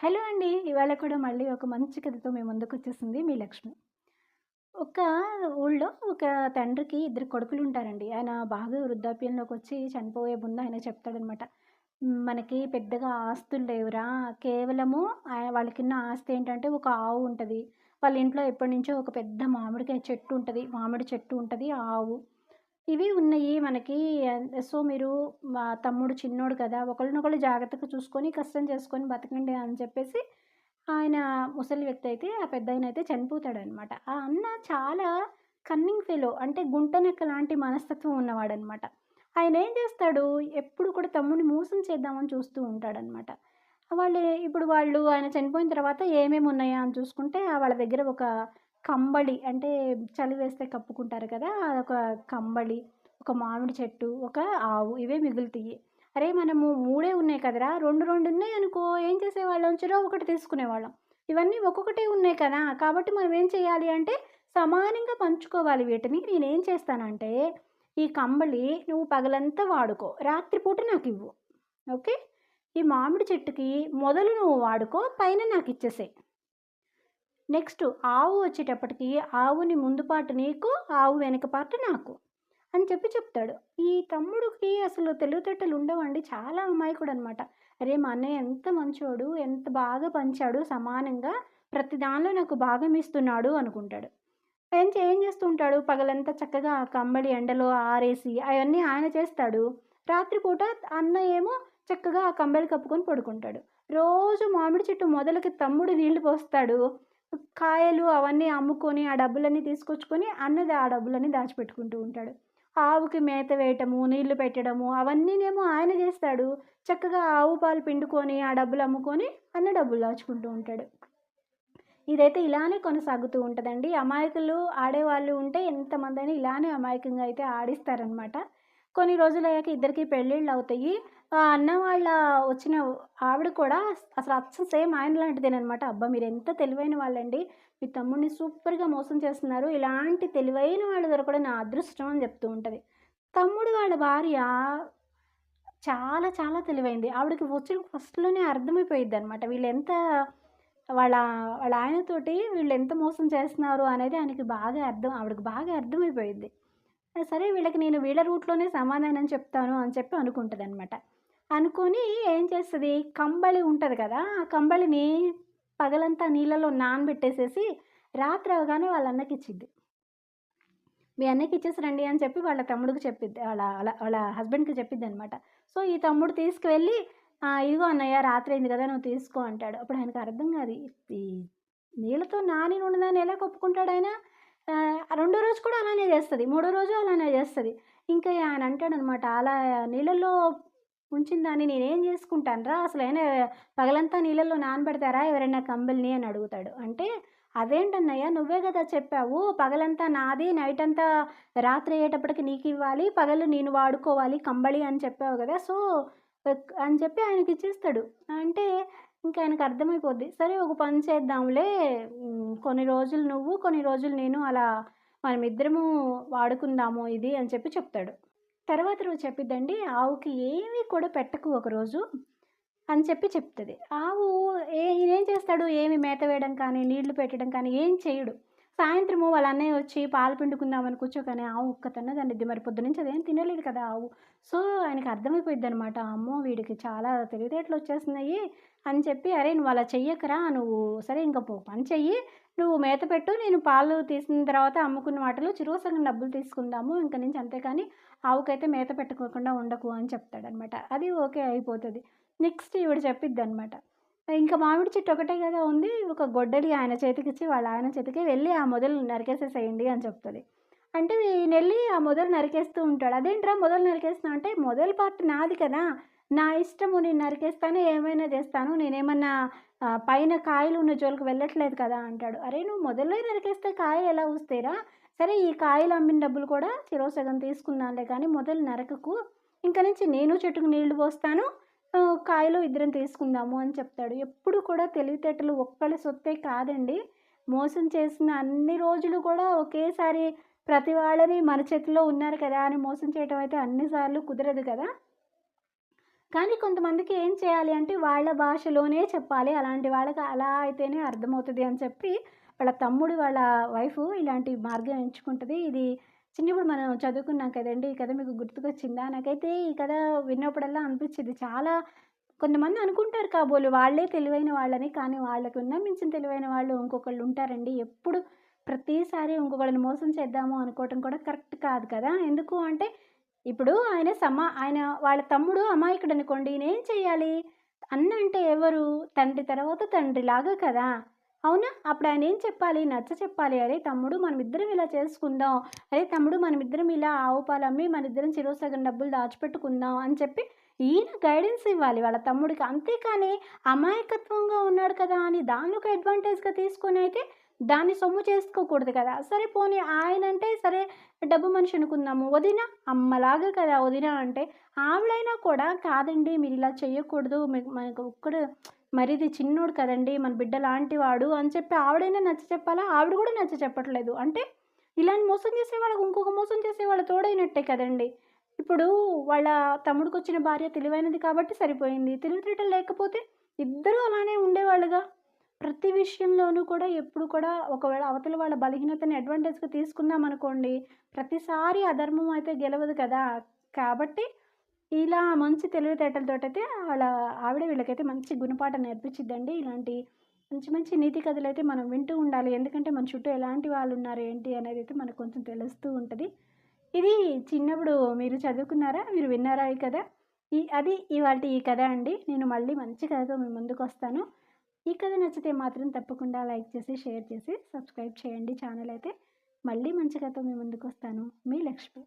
Hello అండి. ఇవాళ కూడా మళ్ళీ ఒక మంచి కథతో మీ ముందుకొచ్చేసింది మీ లక్ష్మి. ఒక ఊళ్ళో ఒక తండ్రికి ఇద్దరు కొడుకులు ఉంటారండి ఆయన బాగా వృద్ధాప్యంలోకొచ్చి చనిపోయే ముందు ఆయన చెప్తాడనమాట. మనకి పెద్దగా ఆస్తులు లేవురా! కేవలము వాళ్ళకిన్న ఆస్తి ఏంటంటే ఒక ఆవు ఉంటుంది వాళ్ళ ఇంట్లో ఎప్పటి నుంచో ఒక పెద్ద మామిడికాయ చెట్టు ఉంటుంది మామిడి చెట్టు ఉంటుంది ఆవు. ఇవి ఉన్నాయి మనకి. సో, మీరు మా తమ్ముడు చిన్నోడు కదా! ఒకరినొకరు జాగ్రత్తగా చూసుకొని, కష్టం చేసుకొని బతకండి అని చెప్పేసి ఆయన ముసలి వ్యక్తి అయితే ఆ పెద్దాయనైతే చనిపోతాడనమాట. ఆ అన్న చాలా కన్నింగ్ ఫెలో అంటే గుంటనెక్క లాంటి మనస్తత్వం ఉన్నవాడనమాట. ఆయనేం చేస్తాడు, ఎప్పుడు కూడా తమ్ముడిని మోసం చేద్దామని చూస్తూ ఉంటాడనమాట. వాళ్ళు ఇప్పుడు వాళ్ళు ఆయన చనిపోయిన తర్వాత ఏమేమి ఉన్నాయా అని చూసుకుంటే వాళ్ళ దగ్గర ఒక కంబళి అంటే చలి వేస్తే కప్పుకుంటారు కదా! అదొక కంబళి, ఒక మామిడి చెట్టు, ఒక ఆవు ఇవే మిగులుతాయి అరే! మనము మూడే ఉన్నాయి కదరా! రెండు రెండు ఉన్నాయి అనుకో ఏం చేసేవాళ్ళం చెరో ఒకటి తీసుకునేవాళ్ళం. ఇవన్నీ ఒక్కొక్కటే ఉన్నాయి కదా! కాబట్టి మనం ఏం చేయాలి అంటే సమానంగా పంచుకోవాలి వీటిని. నేనేం చేస్తానంటే ఈ కంబళి నువ్వు పగలంతా వాడుకో. రాత్రిపూట నాకు ఇవ్వు ఓకే. ఈ మామిడి చెట్టుకి మొదలు నువ్వు వాడుకో. పైన నాకు ఇచ్చేసే నెక్స్ట్ ఆవు వచ్చేటప్పటికి ఆవుని ముందు పాట నీకు, ఆవు వెనక పాట నాకు అని చెప్పి చెప్తాడు. ఈ తమ్ముడికి అసలు తెలివితేటలు ఉండవండి. చాలా అమాయకుడనమాట. అరే! మా అన్నయ్య ఎంత మంచోడు, ఎంత బాగా పంచాడు సమానంగా. ప్రతి దానిలో నాకు భాగం ఇస్తున్నాడు అనుకుంటాడు. ఏం ఏం చేస్తుంటాడు పగలంతా చక్కగా ఆ ఎండలో ఆరేసి అవన్నీ ఆయన చేస్తాడు. రాత్రిపూట అన్న ఏమో చక్కగా ఆ కంబళి కప్పుకొని పడుకుంటాడు. రోజు మామిడి చెట్టు మొదలకి తమ్ముడు నీళ్ళు పోస్తాడు. కాయలు అవన్నీ అమ్ముకొని ఆ డబ్బులన్నీ తీసుకొచ్చుకొని అన్నది ఆ డబ్బులన్నీ దాచిపెట్టుకుంటూ ఉంటాడు. ఆవుకి మేత వేయటము, నీళ్ళు పెట్టడము అవన్నీనేమో ఆయన చేస్తాడు. చక్కగా ఆవు పాలు పిండుకొని ఆ డబ్బులు అమ్ముకొని అన్న డబ్బులు దాచుకుంటూ ఉంటాడు. ఇదైతే ఇలానే కొనసాగుతూ ఉంటదండి. అమాయకులు ఆడేవాళ్ళు ఉంటే ఎంతమందని ఇలానే అమాయకంగా అయితే ఆడిస్తారనమాట. కొన్ని రోజులు అయ్యాక ఇద్దరికి పెళ్ళిళ్ళు అవుతాయి అన్న వాళ్ళ వచ్చిన ఆవిడ కూడా అసలు అచ్చం సేమ్ ఆయన లాంటిదేనమాట అబ్బా! మీరు ఎంత తెలివైన వాళ్ళండి. మీ తమ్ముడిని సూపర్‌గా మోసం చేస్తున్నారు. ఇలాంటి తెలివైన వాళ్ళు దొరకడం నా అదృష్టం అని చెప్తూ ఉంటుంది తమ్ముడు వాళ్ళ భార్య చాలా చాలా తెలివైంది. ఆవిడకి వచ్చిన ఫస్ట్‌లోనే అర్థమైపోయింది అనమాట వీళ్ళు వీళ్ళెంత వాళ్ళ వాళ్ళ ఆయనతోటి వీళ్ళు ఎంత మోసం చేస్తున్నారు అనేది ఆయనకి బాగా అర్థం ఆవిడకి బాగా అర్థమైపోయింది సరే వీళ్ళకి నేను వీళ్ళ రూట్‌లోనే సమాధానం చెప్తాను అని చెప్పి అనుకుంటుంది అనమాట అనుకొని ఏం చేస్తుంది కంబళి ఉంటుంది కదా! ఆ కంబళిని పగలంతా నీళ్ళలో నానబెట్టేసేసి రాత్రి అవ్వగానే వాళ్ళ అన్నకిచ్చిద్ది. మీ అన్నకి ఇచ్చేసి రండి అని చెప్పి వాళ్ళ తమ్ముడికి చెప్పిద్ది. వాళ్ళ వాళ్ళ వాళ్ళ హస్బెండ్‌కి చెప్పిద్దనమాట. సో, ఈ తమ్ముడు తీసుకువెళ్ళి ఇదిగో అన్నయ్య రాత్రి అయింది కదా! నువ్వు తీసుకో అంటాడు. అప్పుడు ఆయనకు అర్థం కాదు. ఈ నీళ్ళతో నాని ఉండదని ఎలా కప్పుకుంటాడాయన? ఆయన రెండో రోజు కూడా అలానే చేస్తుంది మూడో రోజు అలానే చేస్తుంది ఇంకా ఆయన అంటాడనమాట. అలా నీళ్ళల్లో ఉంచిన దాన్ని నేనేం చేసుకుంటానురా! అసలైనా పగలంతా నీళ్ళల్లో నానబెడతారా ఎవరైనా కంబళిని అని అడుగుతాడు. అంటే అదేంటన్నయ్య నువ్వే కదా చెప్పావు. పగలంతా నాది నైట్ అంతా రాత్రి అయ్యేటప్పటికి నీకివ్వాలి. పగలు నేను వాడుకోవాలి కంబళి అని చెప్పావు కదా! సో, అని చెప్పి ఆయనకి ఇచ్చేస్తాడు అంటే ఇంకా ఆయనకి అర్థమైపోద్ది. సరే ఒక పని చేద్దాంలే. కొన్ని రోజులు నువ్వు, కొన్ని రోజులు నేను అలా మనమిద్దరము వాడుకుందాము ఇది అని చెప్పి చెప్తాడు. తర్వాత రోజు చెప్పిద్దండి ఆవుకి ఏమీ కూడా పెట్టకు ఒకరోజు అని చెప్పి చెప్తుంది ఆవు ఏ ఈయనేం చేస్తాడు ఏమి మేత వేయడం కానీ, నీళ్ళు పెట్టడం కానీ ఏం చేయడు. సాయంత్రము వాళ్ళ అన్నయ్య వచ్చి పాలు పిండుకుందామని కూర్చోగానే ఆవు ఒక్కతన్నే దాన్నిద్ది. మరి పొద్దునుంచి అదేం తినలేదు కదా ఆవు. సో, ఆయనకి అర్థమైపోయిద్దనమాట. అమ్మో! వీడికి చాలా తెలివితేటలొచ్చేస్తున్నాయి అని చెప్పి అరే నువ్వు అలా చెయ్యకురా నువ్వు సరే ఇంకా పో పని చెయ్యి. నువ్వు మేత పెట్టు. నేను పాలు తీసిన తర్వాత అమ్ముకున్న వాటిలో చెరో సగం డబ్బులు తీసుకుందాము. ఇంక నుంచి అంతేకాని ఆవుకైతే మేత పెట్టుకోకుండా ఉండకు అని చెప్తాడనమాట. అది ఓకే అయిపోతుంది నెక్స్ట్ ఇవి చెప్పిద్ది అనమాట ఇంకా మామిడి చెట్టు ఒకటే కదా ఉంది. ఒక గొడ్డలి ఆయన చేతికిచ్చి వాళ్ళ ఆయన చేతికి వెళ్ళి ఆ మొదలు నరికేసేసేయండి అని చెప్తుంది అంటే ఈయనెళ్ళి ఆ మొదలు నరికేస్తూ ఉంటాడు. అదేంట్రా మొదలు నరికేస్తున్నా అంటే మొదలు పార్ట్ నాది కదా! నా ఇష్టము నేను నరికేస్తాను. ఏమైనా చేస్తాను. నేనేమన్నా పైన కాయలు ఉన్న జోలికి వెళ్ళట్లేదు కదా! అంటాడు. అరే నువ్వు మొదలే నరికేస్తే కాయలు ఎలా వస్తాయిరా? సరే ఈ కాయలు అమ్మిన డబ్బులు కూడా చెరో సగం తీసుకుందాంలే కానీ మొదలు నరకకు. ఇంకా నుంచి నేను చెట్టుకు నీళ్ళు పోస్తాను. కాయలో ఇద్దరం తీసుకుందాము అని చెప్తాడు. ఎప్పుడు కూడా తెలివితేటలు ఒక్కళ్ళ సొత్తే కాదండి. మోసం చేసిన అన్ని రోజులు కూడా ఒకేసారి ప్రతి వాళ్ళని మన చేతిలో ఉన్నారు కదా! అని మోసం చేయటం అయితే అన్ని సార్లు కుదరదు కదా! కానీ కొంతమందికి ఏం చేయాలి అంటే వాళ్ళ భాషలోనే చెప్పాలి అలాంటి వాళ్ళకి అలా అయితేనే అర్థమవుతుంది అని చెప్పి వాళ్ళ తమ్ముడు వాళ్ళ వైఫ్ ఇలాంటి మార్గం ఎంచుకుంటుంది ఇది చిన్నప్పుడు మనం చదువుకున్నాం కదండి! ఈ కథ మీకు గుర్తుకొచ్చిందా? నాకైతే ఈ కథ విన్నప్పుడల్లా అనిపించింది. చాలా కొంతమంది అనుకుంటారు కాబోలు వాళ్ళే తెలివైన వాళ్ళని కానీ వాళ్ళకి ఉన్న మించిన తెలివైన వాళ్ళు ఇంకొకళ్ళు ఉంటారండి. ఎప్పుడు ప్రతిసారి ఇంకొకళ్ళని మోసం చేద్దాము అనుకోవటం కూడా కరెక్ట్ కాదు కదా! ఎందుకు అంటే ఇప్పుడు ఆయన సమా ఆయన వాళ్ళ తమ్ముడు అమాయకుడు అనుకోండి నేనేం చేయాలి అన్న అంటే ఎవరు? తండ్రి తర్వాత తండ్రి లాగా కదా! అవునా? అప్పుడు ఆయన ఏం చెప్పాలి? నచ్చ చెప్పాలి. అరే తమ్ముడు మనమిద్దరం ఇలా చేసుకుందాం. అరే తమ్ముడు మనమిద్దరం ఇలా ఆవు పాలు అమ్మి మనిద్దరం చిరోసగం డబ్బులు దాచిపెట్టుకుందాం అని చెప్పి ఈయన గైడెన్స్ ఇవ్వాలి వాళ్ళ తమ్ముడికి. అంతేకాని అమాయకత్వంగా ఉన్నాడు కదా అని దాన్ని ఒక అడ్వాంటేజ్గా తీసుకొని అయితే దాన్ని సొమ్ము చేసుకోకూడదు కదా. సరే పోనీ ఆయన అంటే సరే డబ్బు మనిషి అనుకుందాము. వదిన అమ్మలాగా కదా వదిన అంటే ఆవిడైనా కూడా కాదండి మీరు ఇలా చేయకూడదు. మీకు మనకు ఒక్కడు మరిది చిన్నోడు కదండి మన బిడ్డ లాంటి వాడు అని చెప్పి ఆవిడైనా నచ్చ చెప్పాలా? ఆవిడ కూడా నచ్చ చెప్పట్లేదు. అంటే ఇలాంటి మోసం చేసే వాళ్ళకి ఇంకొక మోసం చేసే వాళ్ళు తోడైనట్టే కదండి. ఇప్పుడు వాళ్ళ తమ్ముడికి వచ్చిన భార్య తెలివైనది కాబట్టి సరిపోయింది. తెలివితేటలు లేకపోతే ఇద్దరూ అలానే ఉండేవాళ్ళుగా. ప్రతి విషయంలోనూ కూడా ఎప్పుడు కూడా ఒకవేళ అవతల వాళ్ళ బలహీనతని అడ్వాంటేజ్గా తీసుకుందాం అనుకోండి ప్రతిసారి అధర్మం అయితే గెలవదు కదా. కాబట్టి ఇలా మంచి తెలివితేటలతోటైతే వాళ్ళ ఆవిడ వీళ్ళకైతే మంచి గుణపాఠం నేర్పించిద్దండి ఇలాంటి మంచి మంచి నీతి కథలు అయితే మనం వింటూ ఉండాలి. ఎందుకంటే మన చుట్టూ ఎలాంటి వాళ్ళు ఉన్నారు ఏంటి అనేది అయితే మనకు కొంచెం తెలుస్తూ ఉంటుంది. ఇది చిన్నప్పుడు మీరు చదువుకున్నారా? మీరు విన్నారా ఈ కథ? ఈ అది ఇవాళ ఈ కథ అండి. నేను మళ్ళీ మంచి కథతో మీ ముందుకు వస్తాను. ఈ కథ నచ్చితే మాత్రం తప్పకుండా లైక్ చేసి షేర్ చేసి సబ్స్క్రైబ్ చేయండి ఛానల్ అయితే. మళ్ళీ మంచి కథతో మీ ముందుకు వస్తాను. మీ లక్ష్మి.